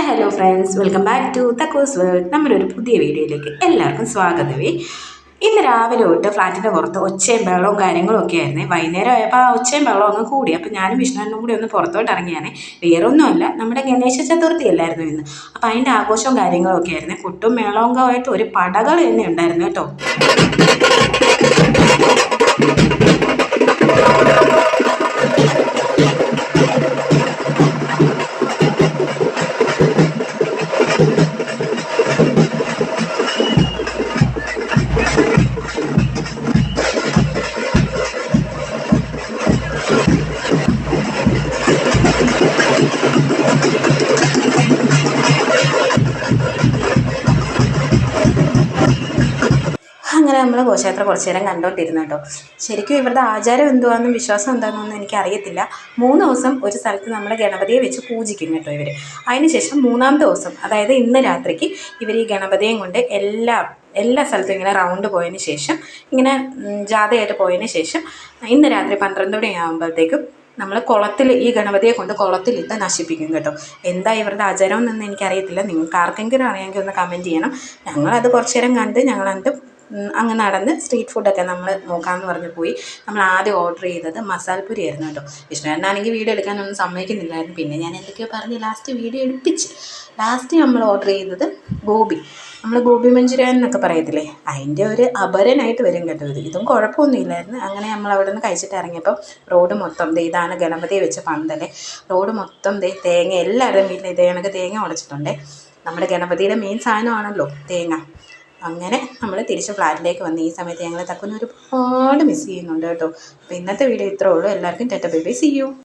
Hi hello friends welcome back to Thakkos world. നമ്മുടെ ഒരു പുതിയ വീഡിയോയിലേക്ക് എല്ലാവർക്കും സ്വാഗതമേ ഇന്ന് രാവിലെ തൊട്ട് ഫ്ലാറ്റിന്റെ പുറത്ത് ഒച്ചയും വെള്ളവും കാര്യങ്ങളും ഒക്കെ ആയിരുന്നേ. വൈകുന്നേരം ആയപ്പോൾ ആ ഒച്ചയും വെള്ളവും അങ്ങ് കൂടി. അപ്പോൾ ഞാനും വിഷ്ണുവിനും കൂടി ഒന്ന് പുറത്തോട്ട് ഇറങ്ങിയാണ്. വേറെ ഒന്നുമല്ല നമ്മുടെ ഗണേശ ചതുർത്ഥി അല്ലായിരുന്നു ഇന്ന്. അപ്പോൾ അതിന്റെ ആഘോഷവും കാര്യങ്ങളും ഒക്കെ ആയിരുന്നേ. കുട്ടും മേളവും ആയിട്ട് ഒരു പടകൾ തന്നെ ഉണ്ടായിരുന്നു കേട്ടോ. അങ്ങനെ നമ്മൾ ഘോഷയാത്ര കുറച്ച് നേരം കണ്ടുകൊണ്ടിരുന്നു കേട്ടോ. ശരിക്കും ഇവരുടെ ആചാരം എന്തുവാണെന്നും വിശ്വാസം എന്താണെന്നൊന്നും എനിക്കറിയത്തില്ല. മൂന്ന് ദിവസം ഒരു സ്ഥലത്ത് നമ്മൾ ഗണപതിയെ വെച്ച് പൂജിക്കും കേട്ടോ ഇവർ അതിനുശേഷം മൂന്നാമത്തെ ദിവസം അതായത് ഇന്ന് രാത്രിക്ക് ഇവർ ഈ ഗണപതിയെയും കൊണ്ട് എല്ലാ എല്ലാ സ്ഥലത്തും ഇങ്ങനെ റൗണ്ട് പോയതിന് ശേഷം ഇങ്ങനെ ജാഥയായിട്ട് പോയതിന് ശേഷം ഇന്ന് രാത്രി പന്ത്രണ്ട് മണിയാകുമ്പോഴത്തേക്കും നമ്മൾ കുളത്തിൽ ഈ ഗണപതിയെ കൊണ്ട് കുളത്തിലിട്ട് നശിപ്പിക്കും കേട്ടോ. എന്താ ഇവരുടെ ആചാരം എന്നൊന്നും എനിക്കറിയത്തില്ല. നിങ്ങൾക്ക് ആർക്കെങ്കിലും അറിയാമെങ്കിൽ ഒന്ന് കമന്റ് ചെയ്യണം. ഞങ്ങളത് കുറച്ച് നേരം കണ്ട് ഞങ്ങളത് അങ്ങ് നടന്ന് സ്ട്രീറ്റ് ഫുഡൊക്കെ നമ്മൾ നോക്കാമെന്ന് പറഞ്ഞ് പോയി. നമ്മൾ ആദ്യം ഓർഡർ ചെയ്തത് മസാൽപുരി ആയിരുന്നു കേട്ടോ. വിഷ്ണുവേട്ടനാണെങ്കിൽ വീഡിയോ എടുക്കാനൊന്നും സമ്മതിക്കുന്നില്ലായിരുന്നു. പിന്നെ ഞാൻ എന്തൊക്കെയോ പറഞ്ഞ് ലാസ്റ്റ് വീഡിയോ എടുപ്പിച്ച്. ലാസ്റ്റ് നമ്മൾ ഓർഡർ ചെയ്തത് ഗോബി നമ്മൾ ഗോപി മഞ്ചൂരിയൻ എന്നൊക്കെ പറയത്തില്ലേ? അതിന്റെ ഒരു അപരനായിട്ട് വരും കേട്ടോ ഇത്. ഇതും കുഴപ്പമൊന്നുമില്ലായിരുന്നു. അങ്ങനെ നമ്മൾ അവിടെ നിന്ന് കഴിച്ചിട്ട് ഇറങ്ങിയപ്പോൾ റോഡ് മൊത്തം ദേ ഇതാണ് ഗണപതിയെ വെച്ച പന്തൽ. റോഡ് മൊത്തം ദേ തേങ്ങ എല്ലാവരുടെയും വീട്ടിൽ ഇതേ കണക്ക് തേങ്ങ ഉടച്ചിട്ടുണ്ട്. നമ്മുടെ ഗണപതിയുടെ മെയിൻ സാധനമാണല്ലോ തേങ്ങ. അങ്ങനെ നമ്മൾ തിരിച്ച് ഫ്ലാറ്റിലേക്ക് വന്ന് ഈ സമയത്ത് ഞങ്ങൾ തക്കുന്ന ഒരുപാട് മിസ് ചെയ്യുന്നുണ്ട് കേട്ടോ. അപ്പോൾ ഇന്നത്തെ വീഡിയോ ഇത്രേ ഉള്ളൂ. എല്ലാവർക്കും ടെറ്റ ബൈ സി യു